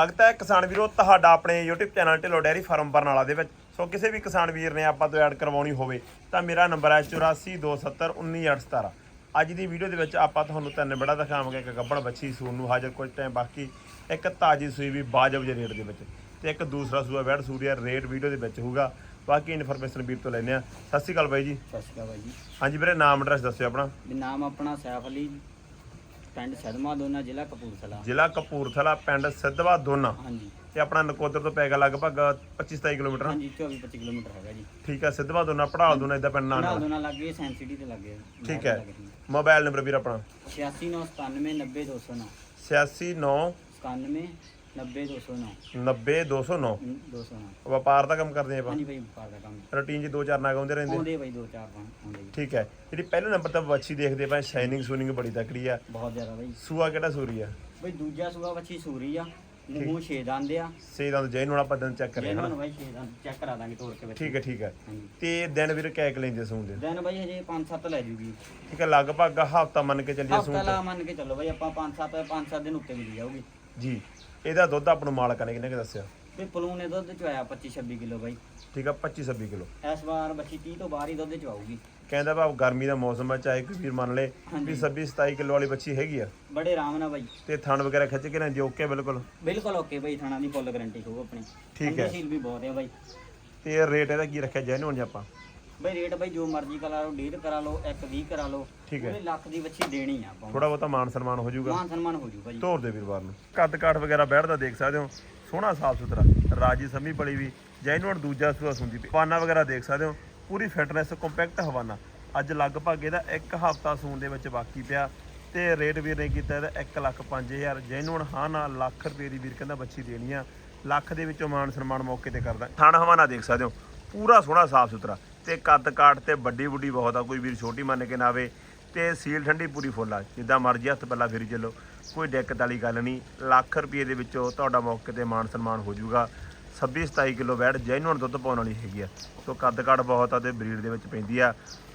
ਸਵਾਗਤ ਹੈ ਕਿਸਾਨ ਵੀਰੋ ਤੁਹਾਡਾ ਆਪਣੇ YouTube channel Dhillon dairy farm Barnala ਦੇ ਵਿੱਚ। ਸੋ ਕਿਸੇ ਵੀ ਕਿਸਾਨ ਵੀਰ ਨੇ ਆਪਾਂ ਤੋਂ ਐਡ ਕਰਵਾਉਣੀ ਹੋਵੇ ਤਾਂ ਮੇਰਾ ਨੰਬਰ ਹੈ 8427191817 ਅੱਜ ਦੀ ਵੀਡੀਓ ਦੇ ਵਿੱਚ ਆਪਾਂ ਤੁਹਾਨੂੰ ਤਿੰਨ ਬੜਾ ਦਿਖਾਵਾਂਗੇ ਇੱਕ ਗੱਬੜ ਬੱਚੀ ਸੂਣ ਨੂੰ ਹਾਜ਼ਰ ਕੁਝ ਟਾਈਮ ਬਾਕੀ ਇੱਕ ਤਾਜੀ ਸੂਈ ਵੀ ਬਾਜਬ ਜਿਹੇ ਰੇਟ ਦੇ ਵਿੱਚ ਤੇ ਇੱਕ ਦੂਸਰਾ ਸੂਆ ਵੈੜ ਸੂਰੀਆ ਰੇਟ ਵੀਡੀਓ ਦੇ ਵਿੱਚ ਹੋਊਗਾ। ਬਾਕੀ ਇਨਫੋਰਮੇਸ਼ਨ ਵੀਰ ਤੋਂ ਲੈਣੇ ਆ ਸਤਿ ਸ਼੍ਰੀ ਅਕਾਲ ਬਾਈ ਜੀ। ਸਤਿ ਸ਼੍ਰੀ ਅਕਾਲ ਬਾਈ ਜੀ। ਹਾਂਜੀ ਵੀਰੇ ਨਾਮ ਐਡਰੈਸ ਦੱਸਿਓ ਆਪਣਾ। ਨਾਮ ਆਪਣਾ ਸੈਫ ਅਲੀ ਪਿੰਡ ਸਦਮਾ ਦੋਨਾ ਜ਼ਿਲ੍ਹਾ ਕਪੂਰਥਲਾ। ਜ਼ਿਲ੍ਹਾ ਕਪੂਰਥਲਾ ਪਿੰਡ ਸਿੱਧਵਾ ਦੋਨਾ। ਹਾਂਜੀ। ਤੇ ਆਪਣਾ ਨਕੋਦਰ ਤੋਂ ਪੈਗਾ ਲਗਭਗ 25 27 ਕਿਲੋਮੀਟਰ। ਹਾਂਜੀ 24 25 ਕਿਲੋਮੀਟਰ ਹੈਗਾ ਜੀ। ਠੀਕ ਹੈ ਸਿੱਧਵਾ ਦੋਨਾ ਪੜਾਲ ਦੋਨਾ ਇਦਾਂ ਪਿੰਡ ਨਾਲ ਦੋਨਾ ਲੱਗੇ ਸੈਂਟ ਸਿਟੀ ਤੇ ਲੱਗੇ। ਠੀਕ ਹੈ। ਮੋਬਾਈਲ ਨੰਬਰ ਵੀਰ ਆਪਣਾ। 8697 90209 869 97 90209 90209 209 ਵਪਾਰ ਦਾ ਕੰਮ ਕਰਦੇ ਆਪਾਂ? ਹਾਂਜੀ ਬਾਈ ਵਪਾਰ ਦਾ ਕੰਮ। ਰੂਟੀਨ 'ਚ ਦੋ ਚਾਰ ਨਾਗ ਆਉਂਦੇ ਰਹਿੰਦੇ ਆਉਂਦੇ ਬਾਈ ਦੋ ਚਾਰ ਪੰਜ ਆਉਂਦੇ ਜੀ ਠੀਕ ਹੈ। ਜਿਹੜੀ ਪਹਿਲੇ ਨੰਬਰ ਤੇ ਵੱਛੀ ਦੇਖਦੇ ਪਏ ਸ਼ਾਈਨਿੰਗ ਸੂਨਿੰਗ ਬੜੀ ਤਕੜੀ ਆ। ਬਹੁਤ ਜ਼ਿਆਦਾ ਬਾਈ ਸੂਆ ਕਿਹੜਾ ਸੂਰੀ ਆ? ਬਾਈ ਦੂਜਾ ਸੂਆ ਵੱਛੀ ਸੂਰੀ ਆ। ਮੂੰਹ ਛੇ ਦੰਦ ਆ। ਸੇ ਦਾ ਜੈਨ ਵਾਲਾ ਪਦਨ ਚੈੱਕ ਕਰਿਆ ਇਹਨਾਂ ਹਨਾ? ਨੂੰ ਬਾਈ ਛੇ ਦੰਦ ਚੈੱਕ ਕਰਾ ਦਾਂਗੇ ਤੋੜ ਕੇ ਬੱਚੇ ਠੀਕ ਹੈ ਠੀਕ ਹੈ। ਹਾਂਜੀ। ਤੇ ਦਿਨ ਵੀਰ ਕੈਕ ਲੈਂਦੇ ਸੂੰਦੇ ਦਿਨ ਬਾਈ ਹਜੇ 5-7 ਲੈ ਜੂਗੀ। ਠੀਕ ਹੈ ਲਗਭਗ ਹਫਤਾ ਮੰਨ ਕੇ ਚੱਲੀਏ ਸੂਣ ਹਫਤਾ ਤੇ। ਲਾ ਮੰਨ ਕੇ ਚੱਲੋ ਬਾਈ ਆਪਾਂ 5-7 5-7 ਦਿਨ ਉੱਤੇ ਮਿਲ ਜਾਊਗੀ। ਜੀ। ਇਹਦਾ ਦੁੱਧ ਆਪਾਂ ਨੂੰ ਮਾਲਕਾਂ ਨੇ ਕਿੰਨੇ ਕੁ ਦੱਸਿਆ? ਤੇ ਪਲੂਨ ਨੇ ਦੁੱਧ ਚ ਆਇਆ 25-26 ਕਿਲੋ ਬਾਈ। ਠੀਕ ਆ 25 26 ਕਿਲੋ। ਇਸ ਵਾਰ ਬੱਚੀ 30 ਤੋਂ ਬਾਹਰ ਹੀ ਦੁੱਧ ਚ ਆਊਗੀ ਕਹਿੰਦਾ ਭਾਵ ਗਰਮੀ ਦਾ ਮੌਸਮ ਹੈ ਚਾਹੇ ਕੋਈ ਵੀਰ ਮੰਨ ਲੇ ਵੀ ਹਾਂਜੀ। 26 27 ਕਿਲੋ ਵਾਲੀ ਬੱਚੀ ਹੈਗੀ ਆ। ਬੜੇ ਆਰਾਮ ਨਾਲ ਬਾਈ। ਤੇ ਥਣ ਵਗੈਰਾ ਖਿੱਚ ਕੇ ਨਾ ਜੀ ਓਕੇ ਬਿਲਕੁਲ? ਬਿਲਕੁਲ ਓਕੇ ਬਾਈ ਥਾਣਾ ਦੀ ਫੁੱਲ ਗਾਰੰਟੀ ਹੋਊ ਆਪਣੀ। ਠੀਕ ਹੈ। ਸੀਲ ਵੀ ਬਹੁਤ ਹੈ ਬਾਈ। ਤੇ ਰੇਟ ਇਹਦਾ ਕੀ ਰੱਖਿਆ ਜੈਨੂਨ ਜੀ ਆਪਾਂ? ਬਾਈ ਰੇਟ ਬਾਈ ਜੋ ਮਰਜ਼ੀ ਕਰਾ ਲਓ ਡੇਢ ਕਰਾ ਲਓ 1 20 ਕਰਾ ਲਓ ਠੀਕ ਹੈ। ਪੂਰੇ ਲੱਖ ਦੀ ਬੱਚੀ ਦੇਣੀ ਆ ਆਪਾਂ। ਥੋੜਾ ਬਹੁਤਾ ਮਾਨ ਸਨਮਾਨ ਹੋ ਜਾਊਗਾ। ਮਾਨ ਸਨਮਾਨ ਹੋ ਜੂ। ਬਾਈ ਧੋਰ ਦੇ ਵੀਰਵਾਰ ਨੂੰ। ਕੱਦ ਕਾਠ ਵਗੈਰਾ ਬੈਠਦਾ ਦੇਖ ਸਕਦੇ ਹੋ। ਸੋਹਣਾ ਸਾਫ਼ ਸੁਥਰਾ। ਰਾਜੀ ਸਮੀ ਪਲੀ ਵੀ ਜੈਨੂਨ ਦੂਜਾ ਸੂਆ ਸੁੰਦੀ ਪਈ। ਹਵਾਨਾ ਵਗੈਰਾ ਦੇਖ ਸਕਦੇ ਹੋ। ਪੂਰੀ ਫਿਟਨੈਸ ਕੰਪੈਕਟ ਹਵਾਨਾ। ਅੱਜ ਲਗਭਗ ਇਹਦਾ ਇੱਕ ਹਫਤਾ ਸੂਣ ਦੇ ਵਿੱਚ ਬਾਕੀ ਪਿਆ। ਤੇ ਰੇਟ ਵੀਰ ਨੇ ਕੀਤਾ ਇਹਦਾ 1 ਲੱਖ 5000 ਜੈਨੂਨ ਹਾਂ ਨਾ ਲੱਖ ਰੁਪਏ ਦੀ ਵੀਰ ਕਹਿੰਦਾ ਬੱਚੀ ਦੇਣੀ ਆ। ਲੱਖ ਦੇ ਵਿੱਚੋਂ ਮਾਨ ਸਨਮਾਨ ਮੌਕੇ ਤੇ ਕਰਦਾ। ਥਣ ਹਵਾਨਾ ਦੇਖ ਸਕਦੇ ਹੋ। ਪੂਰਾ ਸੋਹਣਾ ਸਾਫ਼ ਸੁਥਰਾ। ਤੇ ਕੱਦ ਕਾਠ ਤੇ ਵੱਡੀ ਵੱਡੀ ਬਹੁਤ ਆ, ਕੋਈ ਵੀਰ ਛੋਟੀ ਮੰਨ ਕੇ ਨਾ ਆਵੇ ਤੇ ਸੀਲ ਠੰਡੀ ਪੂਰੀ ਫੁੱਲ ਆ, ਜਿੱਦਾਂ ਮਰਜ਼ੀ ਹੱਥ ਪੱਲਾ ਫੇਰੀ ਚੱਲੋ, ਕੋਈ ਦਿੱਕਤ ਵਾਲੀ ਗੱਲ ਨਹੀਂ। ਲੱਖ ਰੁਪਏ ਦੇ ਵਿੱਚੋਂ ਤੁਹਾਡਾ ਮੌਕੇ ਤੇ ਮਾਨ ਸਨਮਾਨ ਹੋ ਜਾਊਗਾ। 26 27 ਕਿਲੋ ਵੈਟ ਜੈਨੂਨ ਦੁੱਧ ਪਾਉਣ ਵਾਲੀ ਹੈਗੀ ਆ। ਸੋ ਕੱਦ ਕਾਠ ਬਹੁਤ ਆ ਤੇ ਬਰੀਡ ਦੇ ਵਿੱਚ ਪੈਂਦੀ ਆ।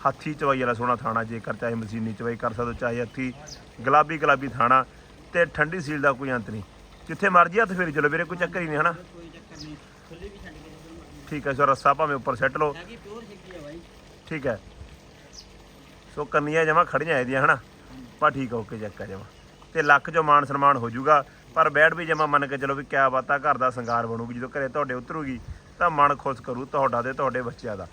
ਹੱਥੀ ਚਵਾਈ ਵਾਲਾ ਸੋਹਣਾ ਥਾਣਾ, ਜੇਕਰ ਚਾਹੇ ਮਸ਼ੀਨੀ ਚਵਾਈ ਕਰ ਸਕਦੇ, ਚਾਹੇ ਹੱਥੀ ਗੁਲਾਬੀ ਗੁਲਾਬੀ ਥਾਣਾ, ਤੇ ਠੰਡੀ ਸੀਲ ਦਾ ਕੋਈ ਅੰਤ ਨਹੀਂ। ਜਿੱਥੇ ਮਰਜ਼ੀ ਹੱਥ ਫੇਰੀ ਚੱਲੋ ਵੀਰੇ, ਕੋਈ ਚੱਕਰ ਹੀ ਨਹੀਂ, ਹਨਾ? ਕੋਈ ਚੱਕਰ ਨਹੀਂ ਖੁੱਲੇ ਵੀ ਛੱਡ ਕੇ ਠੀਕ ਹੈ ਸੋ ਰੱਸਾ ਭਾਵੇਂ ਉੱਪਰ ਸੈੱਟ ਲਓ। ਹੈਗੀ ਪਿਓਰ ਸਿੱਕੀ ਆ ਬਾਈ। ਠੀਕ ਹੈ। ਸੋ ਕੰਨੀਆਂ ਜਮਾ ਖੜੀਆਂ ਇਹਦੀਆਂ ਹਨਾ? ਪਰ ਠੀਕ ਆ ਓਕੇ ਚੱਕਾ ਜਮਾ। ਤੇ ਲੱਖ ਚੋਂ ਮਾਨ ਸਨਮਾਨ ਹੋ ਜਾਊਗਾ ਪਰ ਬੈਠ ਵੀ ਜਮਾ ਮੰਨ ਕੇ ਚਲੋ ਵੀ ਕਿਆ ਬਾਤਾਂ ਘਰ ਦਾ ਸ਼ਿੰਗਾਰ ਬਣੂਗੀ ਜਦੋਂ ਘਰੇ ਤੁਹਾਡੇ ਉਤਰੂਗੀ ਤਾਂ ਮਨ ਖੁਸ਼ ਕਰੂ ਤੁਹਾਡਾ ਤੇ ਤੁਹਾਡੇ ਬੱਚਿਆਂ ਦਾ।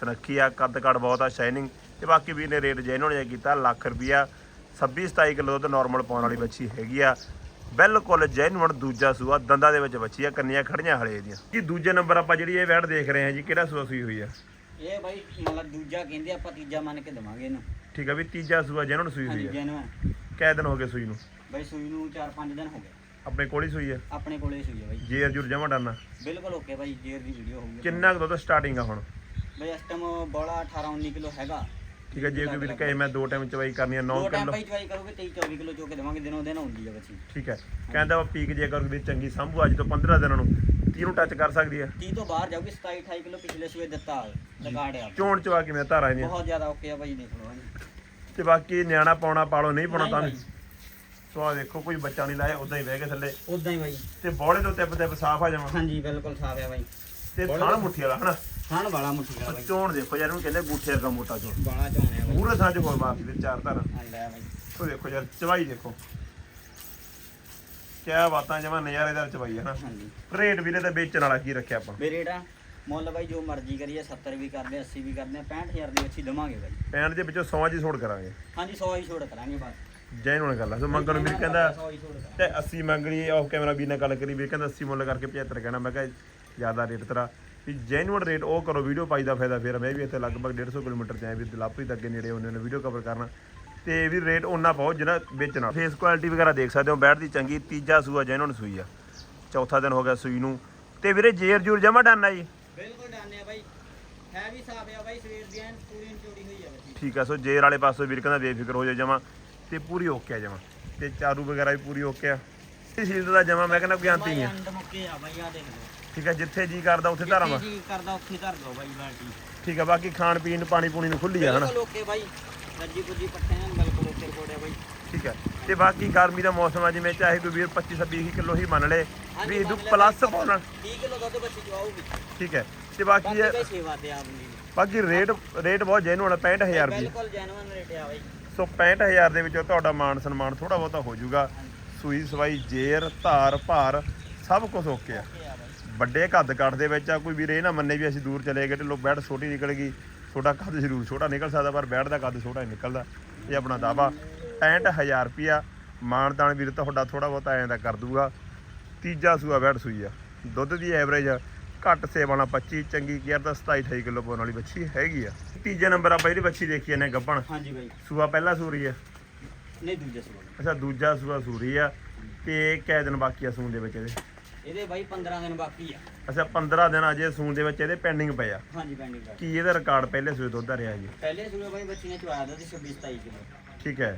ਸੁਨੱਖੀ ਆ ਕੱਦ ਕੱਦ ਬਹੁਤ ਆ ਸ਼ਾਈਨਿੰਗ ਤੇ ਬਾਕੀ ਵੀ ਨੇ ਰੇਟ ਜੈਨੂਨ ਜਿਹਾ ਕੀਤਾ ਲੱਖ ਰੁਪਿਆ 26 27 ਕਿਲੋ ਦੁੱਧ ਨਾਰਮਲ ਪਾਉਣ ਵਾਲੀ ਬੱਚੀ ਹੈਗੀ ਆ। ਬਿਲਕੁਲ ਜੈਨੂਨ ਦੂਜਾ ਸੂਆ ਦੰਦਾਂ ਦੇ ਵਿੱਚ ਬੱਚੀ ਆ ਕੰਨੀਆਂ ਖੜੀਆਂ ਹਲੇ ਇਹਦੀਆਂ। ਕੀ ਦੂਜੇ ਨੰਬਰ ਆਪਾਂ ਜਿਹੜੀ ਇਹ ਵੈੜ ਦੇਖ ਰਹੇ ਹਾਂ ਜੀ ਕਿਹੜਾ ਸੂਆ ਸੂਈ ਹੋਈ ਆ? ਇਹ ਬਾਈ ਮਤਲਬ ਦੂਜਾ ਕਹਿੰਦੇ ਆਪਾਂ ਤੀਜਾ ਮੰਨ ਕੇ ਦਵਾਂਗੇ ਇਹਨੂੰ। ਠੀਕ ਆ ਵੀ ਤੀਜਾ ਸੂਆ ਜੈਨੂਨ ਸੂਈ ਹੋਈ ਆ। ਜੈਨੂਨ ਕਿੰਨੇ ਦਿਨ ਹੋ ਗਏ ਸੂਈ ਨੂੰ? ਬਾਈ ਸੂਈ ਨੂੰ 4-5 ਦਿਨ ਹੋ ਗਏ। ਆਪਣੇ ਕੋਲ ਹੀ ਸੂਈ ਆ? ਆਪਣੇ ਕੋਲੇ ਸੂਈ ਹੈ ਬਾਈ। ਜੇਰ ਜੁਰ ਜਮਾ ਡਾਨਾ ਬਿਲਕੁਲ ਓਕੇ ਬਾਈ ਜੇਰ ਦੀ ਵੀਡੀਓ ਹੋਊਗੀ। ਕਿੰਨਾ ਕੁ ਦੁੱਧ ਸਟਾਰਟਿੰਗ ਆ ਹੁਣ? ਬਾਈ ਇਸ ਟਾਈਮ ਬੋਲਾ 18-19 ਕਿਲੋ ਹੈਗਾ। ਠੀਕ ਹੈ ਜੇ ਕੋਈ ਵੀਰ ਕਹੇ ਮੈਂ ਦੋ ਟਾਈਮ ਚਵਾਈ ਕਰਨੀ ਆ 9 ਦੋ ਟਾਈਮ ਕਿਲੋ ਕਰੋਗੇ 23-24 ਕਿਲੋ ਚੋ ਕੇ ਦੇਵਾਂਗੇ ਦਿਨੋਂ ਦਿਨ ਹੁੰਦੀ ਹੈ ਬੱਚੀ। ਠੀਕ ਹੈ ਕਹਿੰਦਾ ਵਾ ਪੀਕ ਜੇ ਕਰ ਵੀ ਚੰਗੀ ਸੰਭੂ ਅੱਜ ਤੋਂ 15 ਦਿਨਾਂ ਨੂੰ। 30 ਨੂੰ ਟੱਚ ਕਰ ਸਕਦੀ ਆ 30 ਤੋਂ ਬਾਹਰ ਜਾਊਗੀ 27-28 ਕਿਲੋ ਪਿਛਲੇ ਸੂਏ ਦਿੱਤਾ ਰਿਕਾਰਡ ਆ। ਚੋਣ ਚਵਾ ਕਿਵੇਂ ਧਾਰਾਂ ਇਹਦੀਆਂ। ਬਹੁਤ ਜ਼ਿਆਦਾ ਓਕੇ ਆ ਬਾਈ ਦੇਖ ਲਓ ਹਾਂਜੀ ਤੇ ਬਾਕੀ ਨਿਆਣਾ ਪਾਉਣਾ ਪਾਲੋ ਨਹੀਂ ਪਾਉਣਾ ਤਾਂ ਵੀ। ਸੋ ਆ ਦੇਖੋ ਕੋਈ ਬੱਚਾ ਨਹੀਂ ਲਾਇਆ ਉਦਾਂ ਹੀ ਬਹਿ ਕੇ ਥੱਲੇ। ਉਦਾਂ ਹੀ ਬਾਈ। ਤੇ ਬੋਲੇ ਤੋਂ ਟਿਪ ਟਿਪ ਸਾਫ਼ ਆ ਜਾਵਾਂ। ਹਾਂਜੀ ਬਿਲਕੁਲ ਸਾਫ਼ ਆ ਬਾਈ। ਤੇ ਥਾਣ ਮੁੱਠੀ ਵਾਲਾ ਹਨਾ? ਖਾਣ ਵਾਲਾ ਮੁੱਠੀ ਵਾਲਾ। ਬਾਈ ਚੋਣ ਦੇਖੋ ਯਾਰ ਉਹਨੂੰ ਕਹਿੰਦੇ ਗੂਠੇ ਵਰਗਾ ਮੋਟਾ ਚੋਣ। ਬਾਲਾ ਚੋਣਿਆ ਬਾਈ। ਮੂਰੇ ਸਾਂਝ ਹੋਰ ਮਾਰਦੀ ਤੇ ਚਾਰ ਧਾਰਾਂ ਆਂਦਾ ਬਾਈ। ਉਹ ਦੇਖੋ ਯਾਰ ਚਵਾਈ ਦੇਖੋ। ਕਿਆ ਬਾਤਾਂ ਜਮਾ ਨਜ਼ਾਰੇਦਾਰ ਚਵਾਈ ਹੈ ਨਾ। ਹਾਂਜੀ। ਰੇਟ ਵੀਰੇ ਤੇ ਵੇਚਣ ਵਾਲਾ ਕੀ ਰੱਖਿਆ ਆਪਾਂ? ਮੇਰੇ ਰੇਟਾ ਮੁੱਲ ਬਾਈ ਜੋ ਮਰਜ਼ੀ ਕਰੀਏ 70 ਵੀ ਕਰਦੇ ਆ 80 ਵੀ ਕਰਦੇ ਆ 65000 ਦੀ ਅੱਛੀ ਦਵਾਂਗੇ ਬਾਈ। ਪੈਣ ਦੇ ਵਿੱਚੋਂ 100 ਜੀ ਛੋੜ ਕਰਾਂਗੇ। ਹਾਂਜੀ 100 ਹੀ ਛੋੜ ਕਰਾਂਗੇ ਬਸ। ਜੈਨ ਹੁਣ ਗੱਲ ਆ ਸੋ ਮੰਗਣ ਵੀਰ ਕਹਿੰਦਾ 100 ਹੀ ਛੋੜ ਕਰਾਂਗੇ। ਤੇ 80 ਮੰਗਣੀ ਆਫ ਕੈਮਰਾ ਵੀ ਨਾਲ ਗੱਲ ਕਰੀ ਵੀਰ ਕਹਿੰਦਾ 80 ਮੁੱਲ ਕਰਕੇ 75 ਕਹਿਣਾ ਮੈਂ ਕਿਹਾ ਜ਼ਿਆਦਾ ਰੇਟ ਤੇਰਾ। ਵੀ ਜੈਨੂਅਲ ਰੇਟ ਉਹ ਕਰੋ ਵੀਡੀਓ ਪਾਈ ਦਾ ਫਾਇਦਾ ਫਿਰ। ਮੈਂ ਵੀ ਇੱਥੇ ਲਗਭਗ 150 ਕਿਲੋਮੀਟਰ ਤੇ ਆਇਆ ਵੀ ਦਲਾਪਰੀ ਤੱਕ ਨੇੜੇ ਉਹਨੇ ਵੀਡੀਓ ਕਵਰ ਕਰਨਾ। ਤੇ ਵੀ ਰੇਟ ਉਹਨਾਂ ਪਾਓ ਜਿਹੜਾ ਵੇਚਣਾ। ਫੇਸ ਕੁਆਲਿਟੀ ਵਗੈਰਾ ਦੇਖ ਸਕਦੇ ਹੋ ਬੈਠ ਦੀ ਚੰਗੀ ਤੀਜਾ ਸੂਆ ਜੈਨੂਅਲ ਸੂਈ ਆ। ਚੌਥਾ ਦਿਨ ਹੋ ਗਿਆ ਸੂਈ ਨੂੰ। ਤੇ ਵੀਰੇ ਜੇਰ ਜੂਰ ਜਮਾ ਡਾਨਾ ਜੀ? ਬਿਲਕੁਲ ਡਾਨੇ ਆ ਬਾਈ। ਹੈ ਵੀ ਸਾਫ਼ ਆ ਬਾਈ ਸਵੇਰ ਦੀ ਐਨ ਪੂਰੀ ਨਿਚੋੜੀ ਹੋਈ ਆ ਬੱਚੀ ਠੀਕ ਆ ਸੋ ਜੇਰ ਵਾਲੇ ਪਾਸੋਂ ਵੀਰ ਕਹਿੰਦਾ ਬੇਫਿਕਰ ਹੋ ਜਾ ਜਮਾ। ਤੇ ਪੂਰੀ ਓਕੇ ਆ ਜਮਾ। ਤੇ ਚਾਰੂ ਵਗੈਰਾ ਵੀ ਪੂਰੀ ਓਕੇ ਆ। ਇਹ ਸੀਲ ਦਾ ਜਮਾ ਮੈਂ ਕਹਿੰਦਾ ਹੀ ਨਹੀਂ ਆ। ਅੰਡ ਮੁੱਕੇ ਆ ਬਾਈ ਆ ਦੇਖ ਲਓ। ਠੀਕ ਆ ਜਿੱਥੇ ਜੀ ਕਰਦਾ ਉੱਥੇ ਧਾਰਾਂ ਵਾ ਜੀ ਕਰਦਾ ਉੱਥੇ ਧਰ ਦੋ ਬਾਈ ਬਾਲਟੀ। ਠੀਕ ਆ ਬਾਕੀ ਖਾਣ ਪੀਣ ਪਾਣੀ ਪੂਣੀ ਨੂੰ ਖੁੱਲੀ ਆ ਹਨਾ? ਬਿਲਕੁਲ ਓਕੇ ਬਾਈ। ਰੱਜੀ ਪੁੱਜੀ ਪੱਠੇ ਐਨ ਬਿਲਕੁਲ ਓਕੇ ਰਿਪੋਰਟ ਆ ਬਾਈ। ਠੀਕ ਹੈ ਤੇ ਬਾਕੀ ਗਰਮੀ ਦਾ ਮੌਸਮ ਆ ਜਿਵੇਂ ਚਾਹੇ ਕੋਈ ਵੀਰ 25 26 ਕਿਲੋ ਹੀ ਮੰਨ ਲੇ ਵੀ ਇਹ ਪਲੱਸ ਪਾਉਣਾ 30 ਕਿਲੋ ਦੁੱਧ ਬੱਚੀ ਚਵਾਉਗੀ ਠੀਕ ਹੈ ਤੇ ਬਾਕੀ ਬਾਕੀ ਇਹ ਬਈ ਸੇਵਾ ਤੇ ਆਪ ਨਹੀਂ ਬਾਕੀ ਰੇਟ ਰੇਟ ਬਹੁਤ ਜੈਨੂਅਲ ਹੈ 65000 ਰੁਪਏ ਬਿਲਕੁਲ ਜੈਨੂਇਨ ਰੇਟ ਆ ਬਾਈ। ਸੋ 65000 ਦੇ ਵਿੱਚੋਂ ਤੁਹਾਡਾ ਮਾਨ ਸਨਮਾਨ ਥੋੜਾ ਬਹੁਤਾ ਹੋ ਜਾਊਗਾ। ਸੂਈ ਸਵਾਈ ਜੇਰ ਧਾਰ ਭਾਰ ਸਭ ਕੁਝ ਓਕੇ ਆ। ਵੱਡੇ ਕੱਦ ਕੱਟ ਦੇ ਵਿੱਚ ਆ ਕੋਈ ਵੀਰ ਇਹ ਨਾ ਮੰਨੇ ਵੀ ਅਸੀਂ ਦੂਰ ਚਲੇ ਗਏ ਤੇ ਲੋ ਬੈਡ ਛੋਟੀ ਨਿਕਲ ਗਈ ਛੋਟਾ ਕੱਦ ਜ਼ਰੂਰ ਛੋਟਾ ਨਿਕਲ ਸਕਦਾ ਪਰ ਬੈਡ ਦਾ ਕੱਦ ਛੋਟਾ ਨਹੀਂ ਨਿਕਲਦਾ ਇਹ ਆਪਣਾ ਦਾਵਾ 65000 ਰੁਪਿਆ ਮਾਨਦਾਨ ਵੀਰ ਤੁਹਾਡਾ ਥੋੜਾ ਬਹੁਤਾ ਐਂ ਦਾ ਕਰ ਦੂਗਾ। ਤੀਜਾ ਸੂਆ ਬੈਡ ਸੂਈ ਆ। ਦੁੱਧ ਦੀ ਐਵਰੇਜ ਘੱਟ ਸੇਵਾਲਾ 25 ਚੰਗੀ ਕੇਅਰ ਦਾ 27 28 ਕਿਲੋ ਪਾਉਣ ਵਾਲੀ ਬੱਚੀ ਹੈਗੀ ਆ। ਤੀਜੇ ਨੰਬਰ ਆਪਾਂ ਜਿਹੜੀ ਬੱਚੀ ਦੇਖੀ ਨੇ ਗੱਪਣ ਹਾਂਜੀ ਬਾਈ। ਸੂਆ ਪਹਿਲਾ ਸੂਰੀ ਆ। ਨਹੀਂ ਦੂਜੇ ਸੂਆ। ਅੱਛਾ ਦੂਜਾ ਸੂਆ ਸੂਰੀ ਆ। ਤੇ ਕਿਹ ਦਿਨ ਬਾਕੀ ਆ ਸੂਣ ਦੇ ਵਿੱਚ ਇਹਦੇ? ਇਹਦੇ ਬਾਈ 15 ਦਿਨ ਬਾਕੀ ਆ। ਅੱਛਾ 15 ਦਿਨ ਅਜੇ ਸੂਣ ਦੇ ਵਿੱਚ ਇਹਦੇ ਪੈਂਡਿੰਗ ਪਏ ਆ। ਹਾਂਜੀ ਪੈਂਡਿੰਗ ਦਾ ਕੀ ਇਹਦਾ ਰਿਕਾਰਡ ਪਹਿਲੇ ਸੂਏ ਦੁੱਧ ਦਾ ਰਿਹਾ ਜੀ? ਪਹਿਲੇ ਸੂਏ ਬਾਈ ਬੱਚੀ ਨੇ ਚਵਾਇਆ ਦੁੱਧ 26 27 ਕਿਲੋ। ਠੀਕ ਹੈ।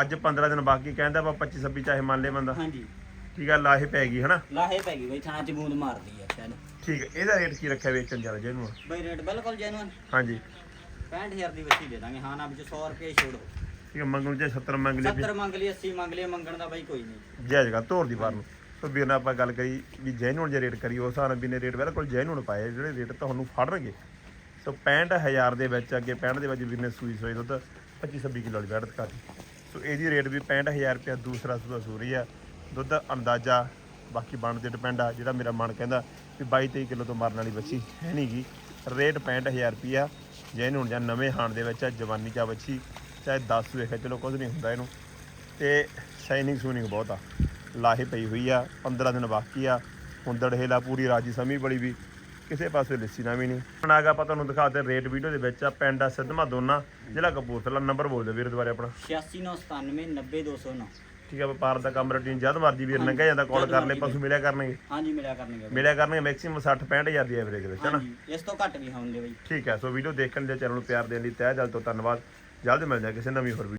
ਅੱਜ 15 ਦਿਨ ਬਾਕੀ ਕਹਿੰਦਾ ਵਾ 25 26 ਚਾਹੇ ਮੰਨ ਲੇ ਬੰਦਾ। ਹਾਂਜੀ। ਠੀਕ ਆ ਲਾਹੇ ਪੈ ਗਈ ਹਨਾ? ਲਾਹੇ ਪੈ ਗਈ ਬਾਈ ਥਾਣਾ ਚ ਬੂੰਦ ਮਾਰਦੀ ਆ ਚੱਲ ਠੀਕ ਹੈ ਇਹਦਾ ਰੇਟ ਕੀ ਰੱਖਿਆ ਵੇਚਣ ਜਾ ਰਿਹਾ ਇਹਨੂੰ ਬਾਈ ਰੇਟ ਬਿਲਕੁਲ ਜੈਨੂਇਨ ਹਾਂਜੀ। 65000 ਦੀ ਬੱਚੀ ਦੇ ਦਾਂਗੇ। ਹਾਂ ਨਾ ਵਿੱਚ 100 ਰੁਪਏ ਛੋੜ ਠੀਕ ਹੈ ਮੰਗਣ ਜੇ 70 ਮੰਗ ਲਈ 70 ਮੰਗ ਲਈ 80 ਮੰਗ ਲਈ ਮੰਗਣ ਦਾ ਬਾਈ ਕੋਈ ਨਹੀਂ। ਜਾਇਜ਼ ਗਾ ਤੋਰ ਦੀ ਬਾਰ ਨੂੰ। ਸੋ ਵੀਰ ਨਾਲ ਆਪਾਂ ਗੱਲ ਕਰੀ ਵੀ ਜੈਨੂਨ ਜੇ ਰੇਟ ਕਰੀ ਉਸ ਨਾਲ ਵੀ ਨੇ ਰੇਟ ਬਿਲਕੁਲ ਜੈਨੂਨ ਪਾਏ ਜਿਹੜੇ ਰੇਟ ਤੁਹਾਨੂੰ ਫੜਨਗੇ। ਸੋ 65000 ਦੇ ਵਿੱਚ ਅੱਗੇ 65 ਦੇ ਵਿੱਚ ਵੀਰ ਨੇ ਸੂਈ ਸੋਈ ਦੁੱਧ 25 26 ਕਿਲੋ ਵਾਲੀ ਬੈਠ ਦਿਖਾਤੀ ਸੋ ਇਹਦੀ ਰੇਟ ਵੀ 65000 ਰੁਪਇਆ ਦੂਸਰਾ ਸੂਆ ਸੂਰੀ ਆ। ਦੁੱਧ ਅੰਦਾਜ਼ਾ ਬਾਕੀ ਬਣ ਤੇ ਡਿਪੈਂਡ ਆ ਜਿਹੜਾ ਮੇਰਾ ਮਨ ਕਹਿੰਦਾ ਵੀ 22 23 ਕਿਲੋ ਤੋਂ ਮਰਨ ਵਾਲੀ ਬੱਚੀ ਹੈ ਨਹੀਂਗੀ ਰੇਟ 65000 ਰੁਪਇਆ ਜੈਨੂਨ ਜਾਂ ਨਵੇਂ ਹਾਣ ਦੇ ਵਿੱਚ ਆ ਜਵਾਨੀ ਚਾ ਬੱਚੀ ਚਾਹੇ 10 ਵੇਖੇ ਚਲੋ ਕੁਝ ਨਹੀਂ ਹੁੰਦਾ ਇਹਨੂੰ। ਤੇ ਸ਼ਾਈਨਿੰਗ ਸ਼ੂਨਿੰਗ ਬਹੁਤ ਆ। ਲਾਹੇ ਪਈ ਹੋਈ ਆ 15 ਦਿਨ ਬਾਕੀ ਆ। ਹੁੰਦੜ ਹੇਲਾ ਪੂਰੀ ਰਾਜੀ ਸਮੀ ਬੜੀ ਵੀ। ਕਿਸੇ ਪਾਸੇ ਲਿੱਸੀ ਨਾ ਵੀ ਨਹੀਂ। ਹੁਣ ਆਗਾ ਆਪਾਂ ਤੁਹਾਨੂੰ ਦਿਖਾਤੇ ਰੇਟ ਵੀਡੀਓ ਦੇ ਵਿੱਚ ਆ ਪਿੰਡ ਆ ਸਿੱਧਮਾ ਦੋਨਾ ਜ਼ਿਲ੍ਹਾ ਕਪੂਰਥਲਾ ਨੰਬਰ ਬੋਲ ਦਿਓ ਵੀਰ ਦੁਬਾਰੇ ਆਪਣਾ। 8697 90202 ਠੀਕ ਆ ਵਪਾਰ ਦਾ ਕੰਮ ਰੂਟੀਨ ਜਦ ਮਰਜ਼ੀ ਵੀਰ ਲੰਘਿਆ ਜਾਂਦਾ ਕਾਲ ਕਰ ਲੈ ਪਸ਼ੂ ਮਿਲਿਆ ਕਰਨਗੇ। ਹਾਂਜੀ ਮਿਲਿਆ ਕਰਨਗੇ। ਮਿਲਿਆ ਕਰਨਗੇ ਮੈਕਸਿਮਮ 60 65000 ਦੀ ਐਵਰੇਜ ਵਿੱਚ ਹਨਾ ਇਸ ਤੋਂ ਘੱਟ ਵੀ ਹੋਣਗੇ ਬਾਈ। ਠੀਕ ਹੈ ਸੋ ਵੀਡੀਓ ਦੇਖਣ ਲਈ ਚੈਨਲ ਨੂੰ ਪਿਆਰ ਦੇਣ ਲਈ ਤਹਿ ਦਿਲ ਤੋਂ ਧੰਨਵਾਦ। ਜਲਦ ਮਿਲ ਜਾ ਕਿਸੇ ਨਵੀਂ ਹੋਰ video